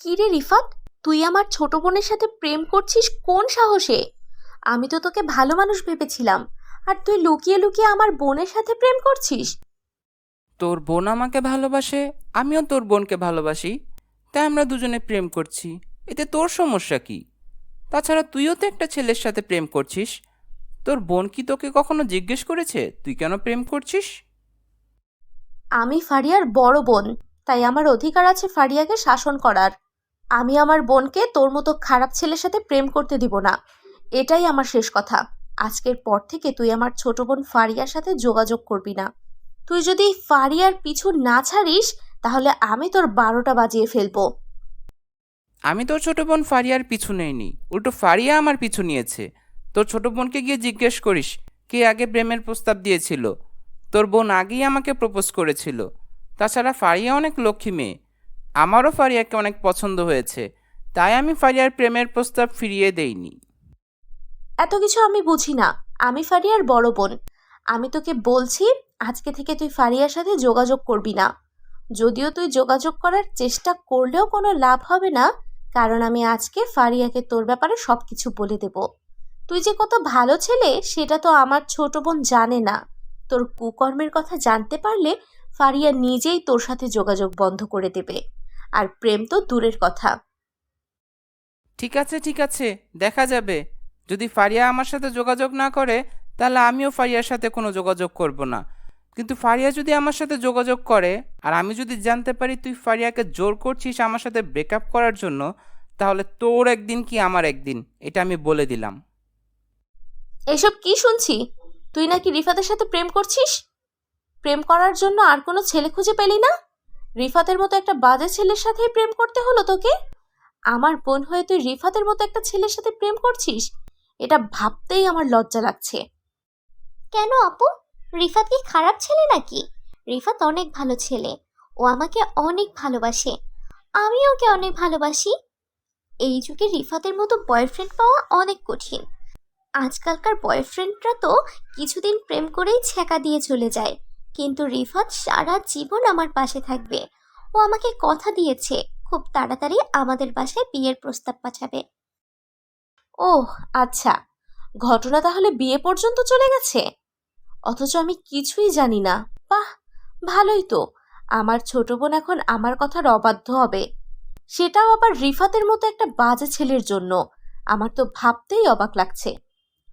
কি রে রিফাত তুই আমার ছোট বোনের সাথে প্রেম করছিস কোন সাহসে? আমি তো তোকে ভালো মানুষ ভেবেছিলাম আর তুই লুকিয়ে লুকিয়ে আমার বোনের সাথে প্রেম করছিস। তোর বোন আমাকে ভালোবাসে আমিও তোর বোনকে ভালোবাসি তাই আমরা দুজনে প্রেম করছি এতে তোর সমস্যা কি? তাছাড়া তুইও তো একটা ছেলের সাথে প্রেম করছিস তোর বোন কি তোকে কখনো জিজ্ঞেস করেছে তুই কেন প্রেম করছিস? আমি ফারিয়ার বড় বোন তাই আমার অধিকার আছে ফারিয়াকে শাসন করার। আমি আমার বোনকে তোর মতো খারাপ ছেলের সাথে প্রেম করতে দিব না। এটাই আমার শেষ কথা। আজকের পর থেকে তুই আমার ছোট বোন ফারিয়ার সাথে যোগাযোগ করবি না। তুই যদি ফারিয়ার পিছু না ছাড়িস, তাহলে আমি তোর বারোটা বাজিয়ে ফেলব। আমি তোর ছোট বোন ফারিয়ার পিছু নেইনি। উল্টো ফারিয়া আমার পিছু নিয়েছে। তোর ছোট বোনকে গিয়ে জিজ্ঞেস করিস, কে আগে প্রেমের প্রস্তাব দিয়েছিল? তোর বোন আগেই আমাকে প্রপোজ করেছিল। তাছাড়া ফারিয়া অনেক লক্ষ্মী মেয়ে। আমারও ফারিয়াকে অনেক পছন্দ হয়েছে, তাই আমি ফারিয়ার প্রেমের প্রস্তাব ফিরিয়ে দেইনি। এত কিছু আমি বুঝি না। আমি ফারিয়ার বড় বোন। আমি তোকে বলছি, আজকে থেকে তুই ফারিয়ার সাথে যোগাযোগ করবি না। যদিও তুই যোগাযোগ করার চেষ্টা করলেও কোনো লাভ হবে না, কারণ আমি আজকে ফারিয়াকে তোর ব্যাপারে সব কিছু বলে দেব। তুই যে কত ভালো ছেলে, সেটা তো আমার ছোট বোন জানে না। তোর কুকর্মের কথা জানতে পারলে ফারিয়া নিজেই তোর সাথে যোগাযোগ বন্ধ করে দেবে। আর প্রেম তো দূরের কথা। ঠিক আছে ঠিক আছে দেখা যাবে। যদি ফারিয়া আমার সাথে যোগাযোগ না করে তাহলে আমিও ফারিয়ার সাথে কোনো যোগাযোগ করব না। কিন্তু ফারিয়া যদি আমার সাথে যোগাযোগ করে আর আমি যদি জানতে পারি তুই ফারিয়াকে জোর করছিস আমার সাথে ব্রেকআপ করার জন্য তাহলে তোর একদিন কি আমার একদিন এটা আমি বলে দিলাম। এসব কি শুনছি? তুই নাকি রিফাতের সাথে প্রেম করছিস? প্রেম করার জন্য আর কোনো ছেলে খুঁজে পেলি না? রিফাতের মতো একটা বাজে ছেলের সাথেই প্রেম করতে হলো তোকে? আমার বোন হয়ে তুই রিফাতের মতো একটা ছেলের সাথে প্রেম করছিস? এটা ভাবতেই আমার লজ্জা লাগছে। কেন আপু? রিফাত কি খারাপ ছেলে নাকি? রিফাত অনেক ভালো ছেলে। ও আমাকে অনেক ভালোবাসে। আমি ওকে অনেক ভালোবাসি। এই যুগে রিফাতের মতো বয়ফ্রেন্ড পাওয়া অনেক কঠিন। আজকালকার বয়ফ্রেন্ডরা তো কিছুদিন প্রেম করেই ছ্যাঁকা দিয়ে চলে যায়। কিন্তু রিফাত সারা জীবন আমার পাশে থাকবে। ও আমাকে কথা দিয়েছে, খুব তাড়াতাড়ি আমাদের বাসায় বিয়ের প্রস্তাব পাঠাবে। ওহ আচ্ছা। ঘটনা তাহলে বিয়ে পর্যন্ত চলে গেছে? অথচ আমি কিছুই জানি না। বাহ, ভালোই তো। আমার ছোট বোন এখন আমার কথার অবাধ্য হবে। সেটাও আবার রিফাতের মতো একটা বাজে ছেলের জন্য। আমার তো ভাবতেই অবাক লাগছে।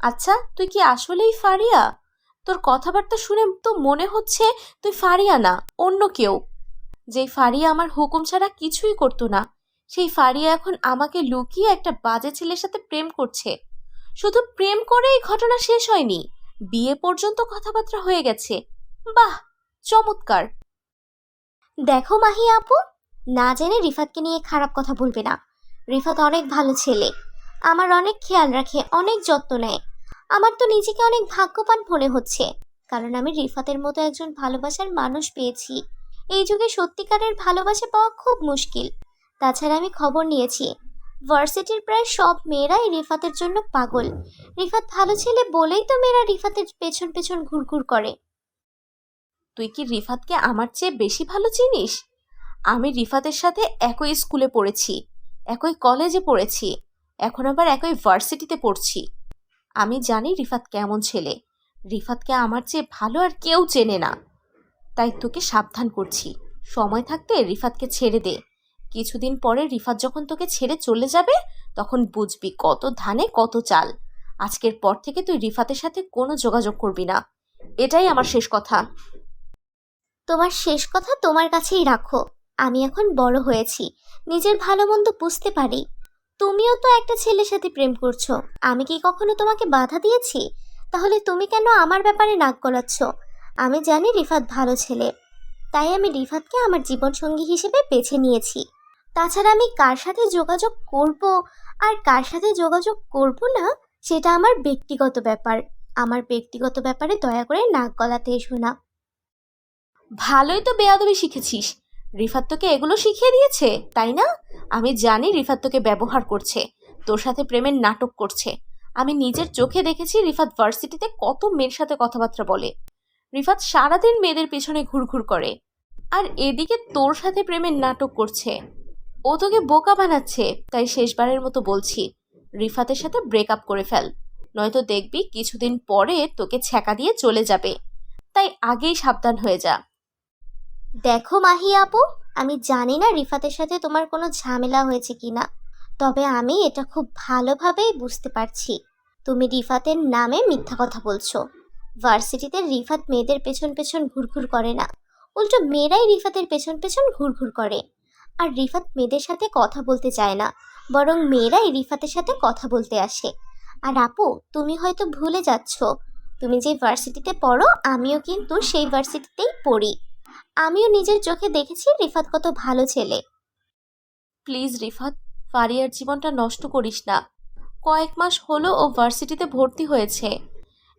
আচ্ছা তুই কি আসলেই ফারিয়া? তোর কথাবার্তা শুনে তো মনে হচ্ছে তুই ফারিয়া না, অন্য কেউ। যেই ফারিয়া আমার হুকুম ছাড়া কিছুই করতো না, সেই ফারিয়া এখন আমাকে লুকিয়ে একটা বাজে ছেলের সাথে প্রেম করছে। শুধু প্রেম করেই ঘটনা শেষ হয়নি, বিয়ে পর্যন্ত কথাবার্তা হয়ে গেছে। বাহ, চমৎকার। দেখো মাহি আপু, না জেনে রিফাতকে নিয়ে খারাপ কথা বলবে না। রিফাত অনেক ভালো ছেলে, আমার অনেক খেয়াল রাখে, অনেক যত্ন নেয়। আমার তো নিজেকে অনেক ভাগ্যবান মনে হচ্ছে, কারণ আমি রিফাতের মতো একজন ভালোবাসার মানুষ পেয়েছি। এই যুগে সত্যিকারের ভালোবাসা পাওয়া খুব মুশকিল। তাছাড়া আমি খবর নিয়েছি, ভার্সিটির প্রায় সব মেয়েরাই রিফাতের জন্য পাগল। রিফাত ভালো ছেলে বলেই তো মেয়েরা রিফাতের পেছন পেছন ঘুরঘুর করে। তুই কি রিফাতকে আমার চেয়ে বেশি ভালো চিনিস? আমি রিফাতের সাথে একই স্কুলে পড়েছি, একই কলেজে পড়েছি, এখন আবার একই ভার্সিটিতে পড়ছি। আমি জানি রিফাত কেমন ছেলে। রিফাতকে আমার চেয়ে ভালো আর কেউ চেনে না। তাই তোকে সাবধান করছি। সময় থাকতে রিফাতকে ছেড়ে দে। কিছুদিন পরে রিফাত যখন তোকে ছেড়ে চলে যাবে, তখন বুঝবি কত ধানে কত চাল। আজকের পর থেকে তুই রিফাতের সাথে কোনো যোগাযোগ করবি না। এটাই আমার শেষ কথা। তোমার শেষ কথা তোমার কাছেই রাখো। আমি এখন বড় হয়েছি। নিজের ভালো মন্দ বুঝতে পারি। তুমিও তো একটা ছেলের সাথে প্রেম করছ। আমি কি কখনো তোমাকে বাধা দিয়েছি? তাহলে তুমি কেন আমার ব্যাপারে নাক গলাচ্ছ? আমি জানি রিফাত ভালো ছেলে। তাই আমি রিফাতকে আমার জীবনসঙ্গী হিসেবে বেছে নিয়েছি। তাছাড়া আমি কার সাথে যোগাযোগ করব আর কার সাথে যোগাযোগ করব না, সেটা আমার ব্যক্তিগত ব্যাপার। আমার ব্যক্তিগত ব্যাপারে দয়া করে নাক গলাতে এসো না। ভালোই তো বেয়াদবি শিখেছিস। রিফাত তোকে এগুলো শিখিয়ে দিয়েছে, তাই না? আমি জানি রিফাত তোকে ব্যবহার করছে, তোর সাথে প্রেমের নাটক করছে। আমি নিজের চোখে দেখেছি রিফাত ভার্সিটিতে কত মেয়ের সাথে কথাবার্তা বলে। রিফাত সারাদিন মেয়েদের পেছনে ঘুরঘুর করে। আর এদিকে তোর সাথে প্রেমের নাটক করছে। ও তোকে বোকা বানাচ্ছে, তাই শেষবারের মতো বলছি, রিফাতের সাথে ব্রেকআপ করে ফেল। নয়তো দেখবি কিছুদিন পরে তোকে ছ্যাঁকা দিয়ে চলে যাবে। তাই আগেই সাবধান হয়ে যা। দেখো মাহি আপু, আমি জানি না রিফাতের সাথে তোমার কোনো ঝামেলা হয়েছে কিনা, তবে আমি এটা খুব ভালোভাবেই বুঝতে পারছি। তুমি রিফাতের নামে মিথ্যা কথা বলছো। ভার্সিটিতে রিফাত মেয়েদের পেছন পেছন ঘুরঘুর করে না। উল্টো মেয়েরাই রিফাতের পেছন পেছন ঘুরঘুর করে। আর রিফাত মেয়েদের সাথে কথা বলতে চায় না, বরং মেয়েরাই রিফাতের সাথে কথা বলতে আসে। আর আপু, তুমি হয়তো ভুলে যাচ্ছ, তুমি যে ভার্সিটিতে পড়ো, আমিও কিন্তু সেই ভার্সিটিতেই পড়ি। আমিও নিজের চোখে দেখেছি রিফাত কত ভালো ছেলে। প্লিজ রিফাত, ফারিয়ার জীবনটা নষ্ট করিস না। কয়েক মাস হলো ও ভার্সিটিতে ভর্তি হয়েছে।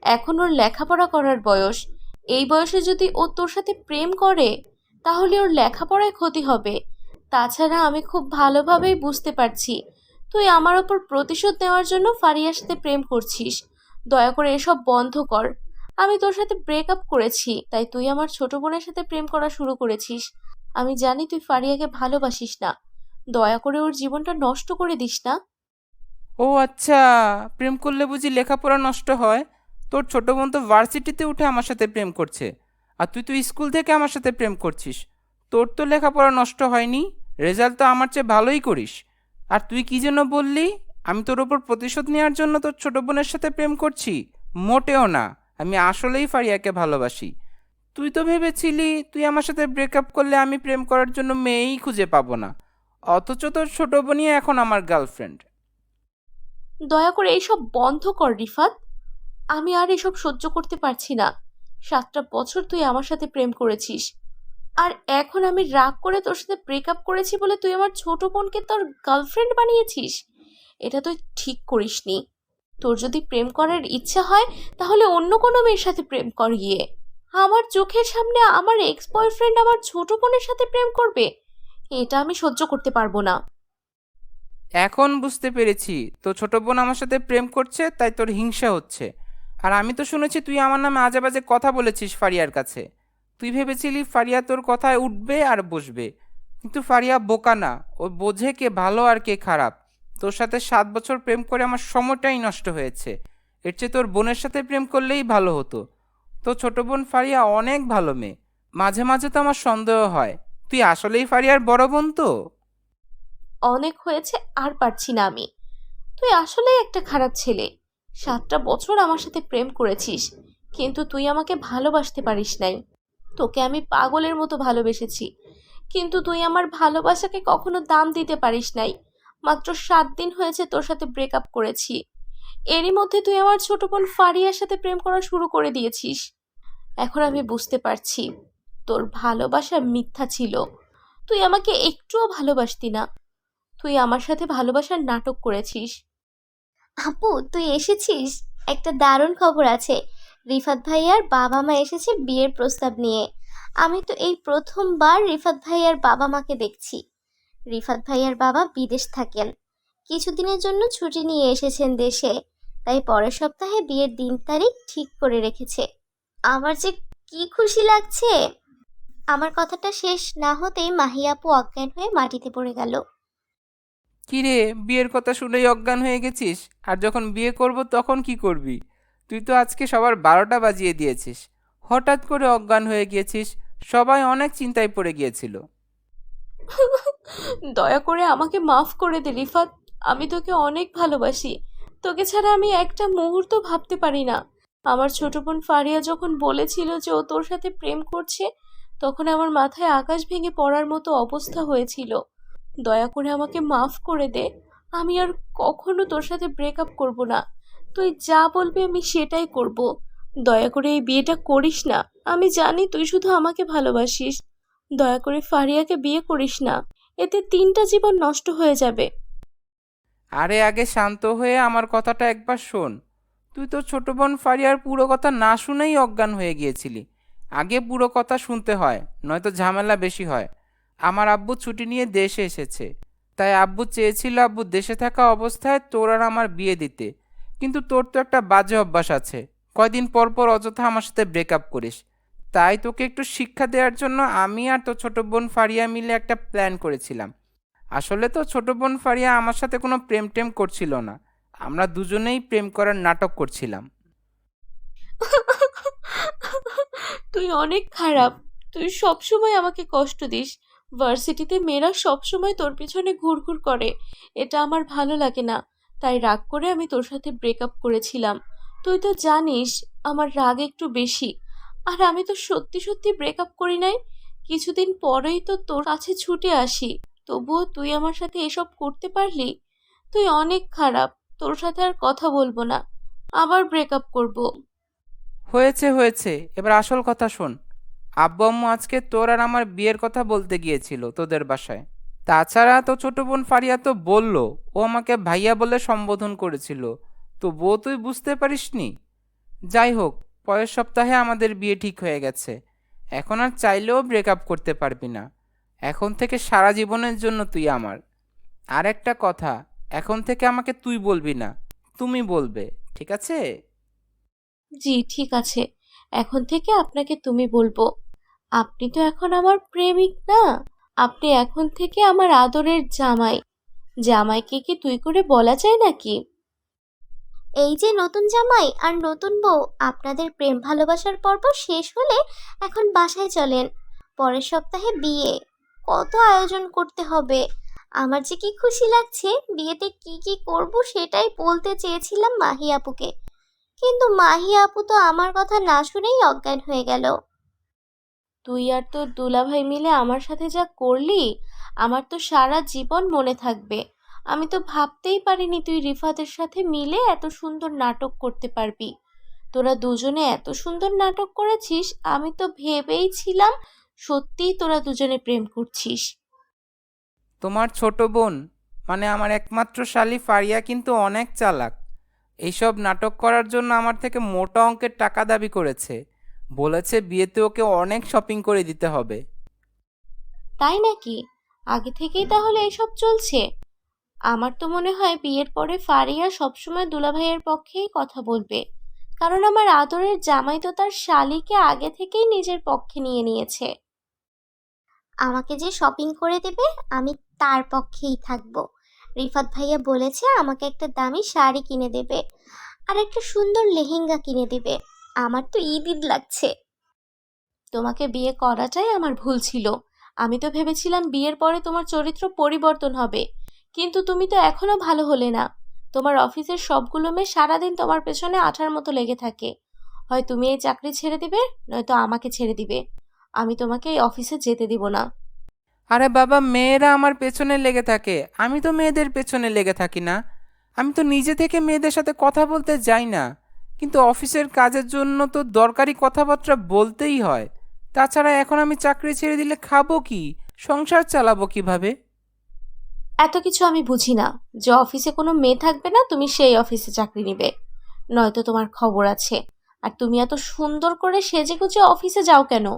এখন ওর লেখাপড়া করার বয়স। এই বয়সে যদি ও তোর সাথে প্রেম করে, তাহলে ওর লেখাপড়ায় ক্ষতি হবে। তাছাড়া আমি খুব ভালোভাবেই বুঝতে পারছি। তুই আমার ওপর প্রতিশোধ নেওয়ার জন্য ফারিয়ার সাথে প্রেম করছিস। দয়া করে এসব বন্ধ কর। আমি তোর সাথে ব্রেকআপ করেছি, তাই তুই আমার ছোট বোনের সাথে প্রেম করা শুরু করেছিস। আমি জানি তুই ফারিয়াকে ভালোবাসিস না। দয়া করে ওর জীবনটা নষ্ট করে দিস না। ও আচ্ছা প্রেম করলে বুঝি লেখাপড়া নষ্ট হয়? তোর ছোট বোন তো ভার্সিটিতে উঠে আমার সাথে প্রেম করছে। আর তুই তো স্কুল থেকে আমার সাথে প্রেম করছিস। তোর তো লেখাপড়া নষ্ট হয়নি রেজাল্ট তো আমার চেয়ে ভালোই করিস। আর তুই কি জন্য বললি? আমি তোর ওপর প্রতিশোধ নেওয়ার জন্য তোর ছোট বোনের সাথে প্রেম করছি? মোটেও না। আমি আসলেই ফারিয়াকে ভালোবাসি। তুই তো ভেবেছিলি, তুই আমার সাথে ব্রেকআপ করলে আমি প্রেম করার জন্য মেয়েই খুঁজে পাবো না। অথচ তোর ছোট বোনই এখন আমার গার্লফ্রেন্ড দয়া করে এইসব বন্ধ কর, রিফাত। আমি আর এসব সহ্য করতে পারছি না। সাতটা বছর তুই আমার সাথে প্রেম করেছিস। আর এখন আমি রাগ করে তোর সাথে ব্রেকআপ করেছি বলে তুই আমার ছোট বোনকে তোর গার্লফ্রেন্ড বানিয়েছিস? এটা তুই ঠিক করিসনি। তোর যদি প্রেম করার ইচ্ছা হয়, তাহলে অন্য কোনো মেয়ের সাথে প্রেম কর গিয়ে। আমার চোখের সামনে আমার এক্স বয়ফ্রেন্ড আমার ছোট বোনের সাথে প্রেম করবে, এটা আমি সহ্য করতে পারব না। এখন বুঝতে পেরেছি তো ছোট বোন আমার সাথে প্রেম করছে, তাই তোর হিংসা হচ্ছে। আর আমি তো শুনেছি তুই আমার নামে আজে বাজে কথা বলেছিস ফারিয়ার কাছে। তুই ভেবেছিলি ফারিয়া তোর কথায় উঠবে আর বসবে। কিন্তু ফারিয়া বোকা না, ও বোঝে কে ভালো আর কে খারাপ। তোর সাথে সাত বছর প্রেম করে আমার সময়টাই নষ্ট হয়েছে। এর চেয়ে তোর বোনের সাথে প্রেম করলেই ভালো হতো। তো ছোট বোন ফারিয়া অনেক ভালো মেয়ে। মাঝে মাঝে তো আমার সন্দেহ হয়। তুই আসলেই ফারিয়ার বড় বোন তো? অনেক হয়েছে, আর পারছি না আমি। তুই আসলেই একটা খারাপ ছেলে। সাতটা বছর আমার সাথে প্রেম করেছিস, কিন্তু তুই আমাকে ভালোবাসতে পারিস নাই। তোকে আমি পাগলের মতো ভালোবেসেছি, কিন্তু তুই আমার ভালোবাসাকে কখনো দাম দিতে পারিস নাই। মাত্র সাত দিন হয়েছে তোর সাথে ব্রেকআপ করেছি। এরই মধ্যে তুই আমার ছোট বোন ফারিয়ার সাথে প্রেম করা শুরু করে দিয়েছিস। এখন আমি বুঝতে পারছি, তোর ভালোবাসা মিথ্যা ছিল। তুই আমাকে একটুও ভালোবাসতি না। তুই আমার সাথে ভালোবাসার নাটক করেছিস। আপু, তুই এসেছিস? একটা দারুণ খবর আছে। রিফাত ভাইয়ার বাবা মা এসেছে বিয়ের প্রস্তাব নিয়ে। আমি তো এই প্রথমবার রিফাত ভাইয়ার বাবা মাকে দেখছি। রিফাত ভাইয়ার বাবা বিদেশ থাকেন। কিছুদিনের জন্য ছুটি নিয়ে এসেছেন দেশে তাই পরের সপ্তাহে বিয়ের দিন তারিখ ঠিক করে রেখেছে। আমার যে কি খুশি লাগছে! আমার কথাটা শেষ না হতেই মাহি আপু অজ্ঞান হয়ে মাটিতে পড়ে গেল। কিরে বিয়ের কথা শুনেই অজ্ঞান হয়ে গেছিস? আর যখন বিয়ে করব তখন কি করবি? তুই তো আজকে সবার বারোটা বাজিয়ে দিয়েছিস। হঠাৎ করে অজ্ঞান হয়ে গিয়েছিস সবাই অনেক চিন্তায় পড়ে গিয়েছিল। দয়া করে আমাকে মাফ করে দে, রিফাত। আমি তোকে অনেক ভালোবাসি। তোকে ছাড়া আমি একটা মুহূর্ত ভাবতে পারি না। আমার ছোট বোন ফারিয়া যখন বলেছিল যে ও তোর সাথে প্রেম করছে, তখন আমার মাথায় আকাশ ভেঙে পড়ার মতো অবস্থা হয়েছিল। দয়া করে আমাকে মাফ করে দে। আমি আর কখনো তোর সাথে ব্রেকআপ করব না। তুই যা বলবি আমি সেটাই করব। দয়া করে এই বিয়েটা করিস না। আমি জানি তুই শুধু আমাকে ভালোবাসিস। দয়া করে ফারিয়াকে বিয়ে করিস না। এতে তিনটা জীবন নষ্ট হয়ে যাবে। আরে আগে শান্ত হয়ে আমার কথাটা একবার শোন। তুই তো ছোট বোন ফারিয়ার পুরো কথা না শুনেই অজ্ঞান হয়ে গিয়েছিলি। আগে পুরো কথা শুনতে হয়, নয়তো ঝামেলা বেশি হয়। আমার আব্বু ছুটি নিয়ে দেশে এসেছে। তাই আব্বু চেয়েছিল আব্বু দেশে থাকা অবস্থায় তোর আর আমার বিয়ে দিতে। কিন্তু তোর তো একটা বাজে অভ্যাস আছে। কয়দিন পর পর অযথা আমার সাথে ব্রেকআপ করিস। তাই তোকে একটু শিক্ষা দেওয়ার জন্য আমি আর তোর ছোট বোন ফারিয়া মিলে একটা প্ল্যান করেছিলাম। আসলে তো ছোট বোন ফারিয়া আমার সাথে কোনো প্রেম টেম করছিল না। আমরা দুজনেই প্রেম করার নাটক করছিলাম। তুই অনেক খারাপ। তুই সবসময় আমাকে কষ্ট দিস। ভার্সিটিতে মেয়েরা সবসময় তোর পিছনে ঘুরঘুর করে। এটা আমার ভালো লাগে না। তাই রাগ করে আমি তোর সাথে ব্রেকআপ করেছিলাম। তুই তো জানিস, আমার রাগ একটু বেশি। আর আমি তো সত্যি সত্যি ব্রেকআপ করি নাই। কিছুদিন পরেই তো তোর কাছে ছুটে আসি। তবুও তুই আমার সাথে এসব করতে পারলি? তুই অনেক খারাপ, তোর সাথে আর কথা বলব না। আবার ব্রেকআপ করব। হয়েছে হয়েছে। এবার আসল কথা শোন। আব্বু আম্মু আজকে তোর আর আমার বিয়ের কথা বলতে গিয়েছিল তোদের বাসায়। তাছাড়া তো ছোট বোন ফারিয়া তো বলল, ও আমাকে ভাইয়া বলে সম্বোধন করেছিল। তো বউ তুই বুঝতে পারিসনি। যাই হোক পরের সপ্তাহে আমাদের বিয়ে ঠিক হয়ে গেছে। এখন আর চাইলেও ব্রেকআপ করতে পারবি না। এখন থেকে সারা জীবনের জন্য তুই আমার। আর একটা কথা, এখন থেকে আমাকে তুই বলবি না, তুমি বলবে, ঠিক আছে? জি, ঠিক আছে। এখন থেকে আপনাকে তুমি বলব। আপনি তো এখন আমার প্রেমিক না। আপনি এখন থেকে আমার আদরের জামাই। জামাইকে কি তুই করে বলা যায় নাকি? এই যে নতুন জামাই আর নতুন বউ, আপনাদের প্রেম ভালোবাসার পর্ব শেষ হলে এখন বাসায় চলেন। পরের সপ্তাহে বিয়ে। কত আয়োজন করতে হবে। আমার যে কি খুশি লাগছে, বিয়েতে কি কি করব সেটাই বলতে চেয়েছিলাম মাহি আপুকে। কিন্তু মাহি আপু তো আমার কথা না শুনেই অজ্ঞান হয়ে গেল। তুই আর তোর দুলাভাই মিলে আমার সাথে যা করলি, আমার তো সারা জীবন মনে থাকবে। আমি তো ভাবতেই পারিনি তুই রিফাতের সাথে মিলে এত সুন্দর নাটক করতে পারবি। তোরা দুজনে এত সুন্দর নাটক করেছিস আমি তো ভেবেই ছিলাম সত্যিই তোরা দুজনে প্রেম করছিস। তোমার ছোট বোন মানে আমার একমাত্র শালি ফারিয়া কিন্তু অনেক চালাক। এইসব নাটক করার জন্য আমার থেকে মোটা অঙ্কের টাকা দাবি করেছে। বলেছে বিয়েতে ওকে অনেক শপিং করে দিতে হবে। তাই নাকি? আগে থেকেই তাহলে এসব চলছে? আমার তো মনে হয় বিয়ের পরে ফারিয়া সবসময় দুলাভাইয়ের পক্ষেই কথা বলবে। কারণ আমার আদরের জামাই তো তার শালিকে আগে থেকেই নিজের পক্ষে নিয়ে নিয়েছে। আমাকে যে শপিং করে দেবে আমি তার পক্ষেই থাকব। রিফাত ভাইয়া বলেছে আমাকে একটা দামি শাড়ি কিনে দেবে আর একটা সুন্দর লেহেঙ্গা কিনে দেবে। আমার তো ঈদ ঈদ লাগছে। তোমাকে বিয়ে করাটাই আমার ভুল ছিল। আমি তো ভেবেছিলাম বিয়ের পরে তোমার চরিত্র পরিবর্তন হবে। কিন্তু তুমি তো এখনও ভালো হলে না। তোমার অফিসের সবগুলো মেয়ে সারাদিন তোমার পেছনে আঠার মতো লেগে থাকে। হয় তুমি এই চাকরি ছেড়ে দিবে, নয়তো আমাকে ছেড়ে দিবে। আমি তোমাকে এই অফিসে যেতে দিব না। আরে বাবা, মেয়েরা আমার পেছনে লেগে থাকে। আমি তো মেয়েদের পেছনে লেগে থাকি না। আমি তো নিজে থেকে মেয়েদের সাথে কথা বলতে যাই না। কিন্তু অফিসের কাজের জন্য তো দরকারি কথাবার্তা বলতেই হয়। তাছাড়া এখন আমি চাকরি ছেড়ে দিলে খাব কি? সংসার চালাবো কীভাবে? এত কিছু আমি বুঝি না। যে অফিসে কোনো মেয়ে থাকবে না, তুমি সেই অফিসে চাকরি নিবে। নয়তো তোমার খবর আছে। আর তুমি এত সুন্দর করে সেজে গুজে অফিসে যাও কেন?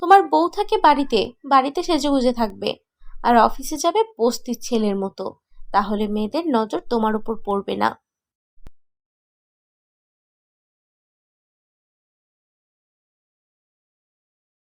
তোমার বউ থাকে বাড়িতে বাড়িতে সেজে গুজে থাকবে। আর অফিসে যাবে বস্তির ছেলের মতো। তাহলে মেয়েদের নজর তোমার উপর পড়বে না।